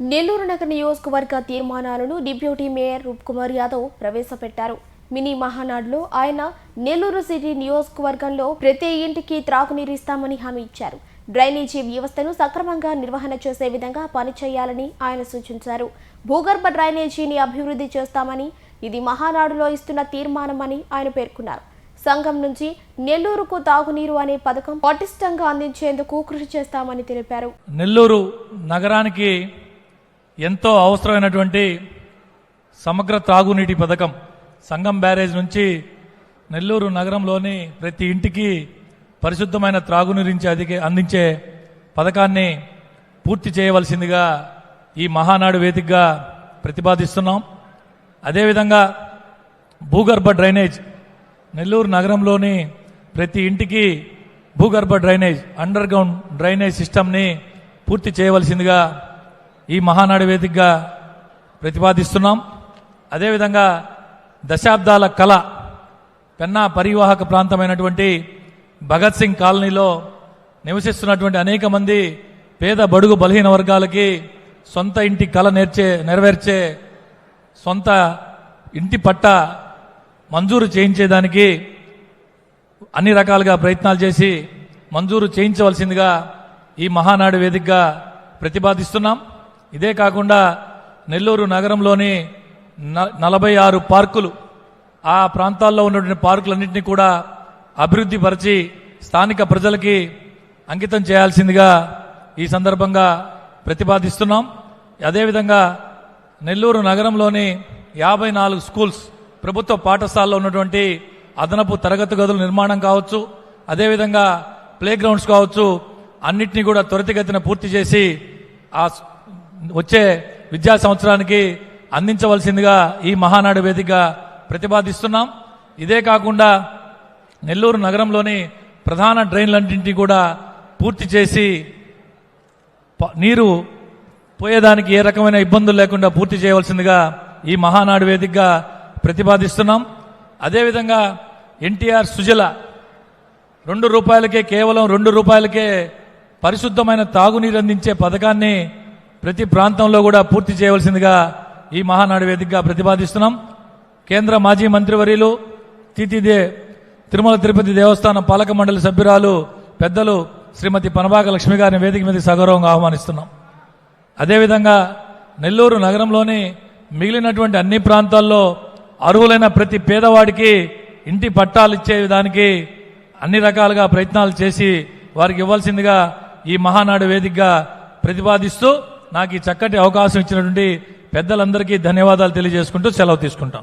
నెల్లూరు నగర నియోజకవర్గ తీర్మానాలను డిప్యూటీ మేయర్ రూప్కుమార్ యాదవ్ ప్రవేశపెట్టారు. మినీ మహానాడులో ఆయన నెల్లూరు సిటీ నియోజకవర్గంలో ప్రతి ఇంటికి త్రాగునీరు ఇస్తామని హామీ ఇచ్చారు. డ్రైనేజీ వ్యవస్థను సక్రమంగా నిర్వహణ చేసే విధంగా పనిచేయాలని ఆయన సూచించారు. భూగర్భ డ్రైనేజీని అభివృద్ధి చేస్తామని ఇది మహానాడులో ఇస్తున్న తీర్మానమని ఆయన పేర్కొన్నారు. సంఘం నుంచి నెల్లూరుకు తాగునీరు అనే పథకం పటిష్టంగా అందించేందుకు కృషి చేస్తామని తెలిపారు. నెల్లూరు నగరానికి ఎంతో అవసరమైనటువంటి సమగ్ర త్రాగునీటి పథకం సంగం బ్యారేజ్ నుంచి నెల్లూరు నగరంలోని ప్రతి ఇంటికి పరిశుద్ధమైన త్రాగునీరించి అధిక అందించే పథకాన్ని పూర్తి చేయవలసిందిగా ఈ మహానాడు వేదికగా ప్రతిపాదిస్తున్నాం. అదేవిధంగా భూగర్భ డ్రైనేజ్ నెల్లూరు నగరంలోని ప్రతి ఇంటికి భూగర్భ డ్రైనేజ్ అండర్ గ్రౌండ్ డ్రైనేజ్ సిస్టమ్ని పూర్తి చేయవలసిందిగా ఈ మహానాడు వేదికగా ప్రతిపాదిస్తున్నాం. అదేవిధంగా దశాబ్దాల కళ పెన్నా పరివాహక ప్రాంతమైనటువంటి భగత్ సింగ్ కాలనీలో నివసిస్తున్నటువంటి అనేక మంది పేద బడుగు బలహీన వర్గాలకి సొంత ఇంటి కళ నేర్చే నెరవేర్చే సొంత ఇంటి పట్ట మంజూరు చేయించేదానికి అన్ని రకాలుగా ప్రయత్నాలు చేసి మంజూరు చేయించవలసిందిగా ఈ మహానాడు వేదికగా ప్రతిపాదిస్తున్నాం. ఇదే కాకుండా నెల్లూరు నగరంలోని న- నలభై ఆరు పార్కులు ఆ ప్రాంతాల్లో ఉన్నటువంటి పార్కులన్నింటినీ కూడా అభివృద్ధి పరిచి స్థానిక ప్రజలకి అంకితం చేయాల్సిందిగా ఈ సందర్భంగా ప్రతిపాదిస్తున్నాం. అదేవిధంగా నెల్లూరు నగరంలోని యాభై నాలుగు స్కూల్స్ ప్రభుత్వ పాఠశాలలో ఉన్నటువంటి అదనపు తరగతి గదుల నిర్మాణం కావచ్చు అదేవిధంగా ప్లేగ్రౌండ్స్ కావచ్చు అన్నిటినీ కూడా త్వరితగతిన పూర్తి చేసి ఆ వచ్చే విద్యా సంవత్సరానికి అందించవలసిందిగా ఈ మహానాడు వేదికగా ప్రతిపాదిస్తున్నాం. ఇదే కాకుండా నెల్లూరు నగరంలోని ప్రధాన డ్రైన్లన్నింటినీ కూడా పూర్తి చేసి ప- నీరు పోయేదానికి ఏ రకమైన ఇబ్బందులు లేకుండా పూర్తి చేయవలసిందిగా ఈ మహానాడు వేదికగా ప్రతిపాదిస్తున్నాం. అదేవిధంగా ఎన్టీఆర్ సుజల రెండు రూపాయలకే కేవలం రెండు రూపాయలకే పరిశుద్ధమైన తాగునీరు అందించే పథకాన్ని ప్రతి ప్రాంతంలో కూడా పూర్తి చేయవలసిందిగా ఈ మహానాడు వేదికగా ప్రతిపాదిస్తున్నాం. కేంద్ర మాజీ మంత్రివర్యులు తితిదే తిరుమల తిరుపతి దేవస్థానం పాలక మండలి సభ్యురాలు పెద్దలు శ్రీమతి పనబాక లక్ష్మి గారిని వేదిక మీద సగౌరవంగా ఆహ్వానిస్తున్నాం. అదేవిధంగా నెల్లూరు నగరంలోని మిగిలినటువంటి అన్ని ప్రాంతాల్లో అర్హులైన ప్రతి పేదవాడికి ఇంటి పట్టాలు ఇచ్చేదానికి అన్ని రకాలుగా ప్రయత్నాలు చేసి వారికి ఇవ్వాల్సిందిగా ఈ మహానాడు వేదికగా ప్రతిపాదిస్తూ నాకు ఈ చక్కటి అవకాశం ఇచ్చినటువంటి పెద్దలందరికీ ధన్యవాదాలు తెలియజేసుకుంటూ సెలవు తీసుకుంటాం.